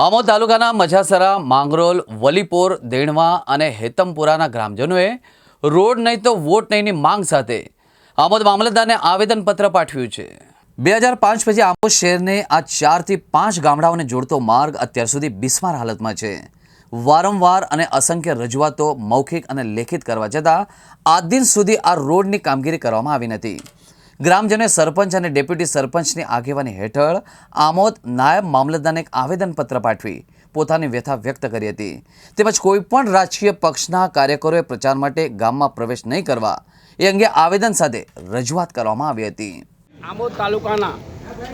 આમોદ તાલુકાના મજાસરા, માંગરોલ, વલીપોર, દેણવા અને હેતમપુરાના ગ્રામજનોએ રોડ નહીં તો વોટ નહીંની માંગ સાથે આમોદ મામલતદારને આવેદનપત્ર પાઠવ્યું છે. બે હજાર પાંચ પછી આમોદ શહેરને આ ચારથી પાંચ ગામડાઓને જોડતો માર્ગ અત્યાર સુધી બિસ્માર હાલતમાં છે. વારંવાર અને અસંખ્ય રજૂઆતો મૌખિક અને લેખિત કરવા છતાં આજ દિન સુધી આ રોડની કામગીરી કરવામાં આવી નથી. ગ્રામજનોએ સરપંચ અને ડેપ્યુટી સરપંચની આગેવાની હેઠળ આમોદ નાયબ મામલતદારને એક આવેદનપત્ર પાઠવી પોતાની વ્યથા વ્યક્ત કરી હતી. તેમજ કોઈપણ રાજકીય પક્ષના કાર્યકરોએ પ્રચાર માટે ગામમાં પ્રવેશ નહીં કરવા એ અંગે આવેદન સાથે રજૂઆત કરવામાં આવી હતી. આમોદ તાલુકાના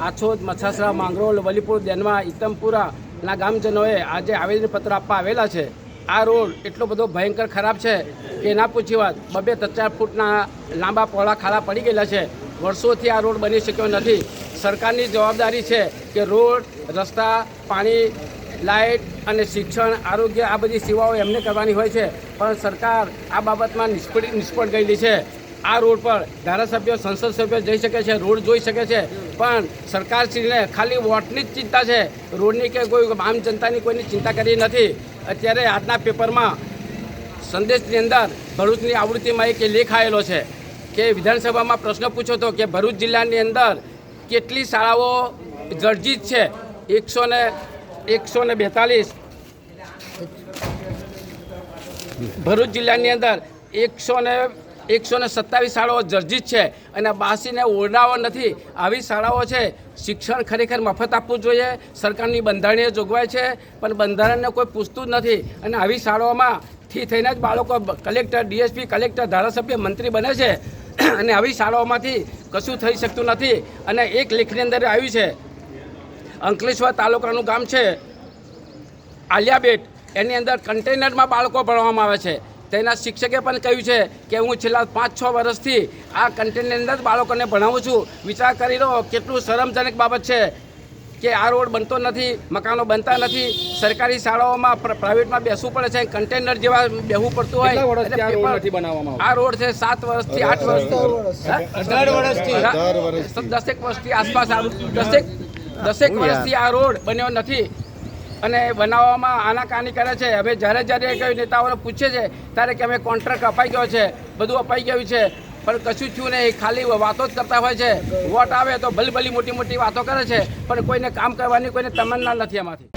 આછોદ મછાસરા માંગરોળ, વલીપુર, દેનવા ઇતમપુરાના ગામજનોએ આજે આવેદનપત્ર આપવા આવેલા છે. આ રોડ એટલો બધો ભયંકર ખરાબ છે કે ના પૂછી વાત બબે ત્રણ ફૂટના લાંબા પહોળા ખાડા પડી ગયેલા છે. વર્ષોથી આ રોડ બની શક્યો નથી. સરકારની જવાબદારી છે કે રોડ, રસ્તા, પાણી, લાઇટ અને શિક્ષણ, આરોગ્ય, આ બધી સેવાઓ એમને કરવાની હોય છે. પણ સરકાર આ બાબતમાં નિષ્ફળ નિષ્ફળ ગયેલી છે. આ રોડ પર ધારાસભ્યો, સંસદ સભ્યો જઈ શકે છે, રોડ જોઈ શકે છે. પણ સરકારશ્રીને ખાલી વોટની જ ચિંતા છે. રોડની કે કોઈ આમ જનતાની કોઈની ચિંતા કરી નથી. અત્યારે આજના પેપરમાં સંદેશની અંદર ભરૂચની આવૃત્તિમાં એક લેખ આવેલો છે. કે વિધાનસભામાં પ્રશ્ન પૂછ્યો હતો કે ભરૂચ જિલ્લાની અંદર કેટલી શાળાઓ જર્જિત છે? એકસો ને એકસો ને બેતાલીસ. ભરૂચ જિલ્લાની અંદર એકસો ને એકસો ને સત્તાવીસ શાળાઓ જર્જિત છે અને બાસીને ઓરડાઓ નથી. આવી શાળાઓ છે, શિક્ષણ ખરેખર મફત આપવું જોઈએ, સરકારની બંધારણીય જોગવાઈ છે, પણ બંધારણને કોઈ પૂછતું જ નથી. અને આવી શાળાઓમાં થી થઈને જ બાળકો કલેક્ટર, ડીએસપી, કલેક્ટર, ધારાસભ્ય, મંત્રી બને છે. અને આવી શાળાઓમાંથી કશું થઈ શકતું નથી. અને એક લેખની અંદર આવ્યું છે, અંકલેશ્વર તાલુકાનું ગામ છે, આલિયાબેટ. એની અંદર કન્ટેનરમાં બાળકો ભણવામાં આવે છે. તેના શિક્ષકે પણ કહ્યું છે કે હું છેલ્લા પાંચ છ વર્ષથી આ કન્ટેનરની અંદર બાળકોને ભણાવું છું. વિચાર કરી લો, કેટલું શરમજનક બાબત છે. કે આ રોડ બનતો નથી મકાનો બનતા નથી સરકારી શાળાઓમાં પ્ર- પ્રાઇવેટમાં બેસવું પડે છે કન્ટેનર જેવા બેવું પડતું હોય. આ રોડ પેપર- નથી બનાવવામાં આ રોડ છે સાત વર્ષથી આઠ વર્ષથી. દસેક વર્ષથી આસપાસ દસેક દસેક વર્ષથી આ રોડ બન્યો નથી. અને બનાવવામાં આનાકાની કરે છે? હવે જ્યારે જ્યારે કોઈ નેતાઓને પૂછે છે ત્યારે કે અમે કોન્ટ્રાક્ટ અપાઈ ગયો છે બધું અપાઈ ગયું છે. પણ કશું થયું નહીં. ખાલી વાતો જ કરતા હોય છે. વોટ આવે તો ભલી ભલી મોટી મોટી વાતો કરે છે. પણ કોઈને કામ કરવાની કોઈને તમન્ના નથી એમાંથી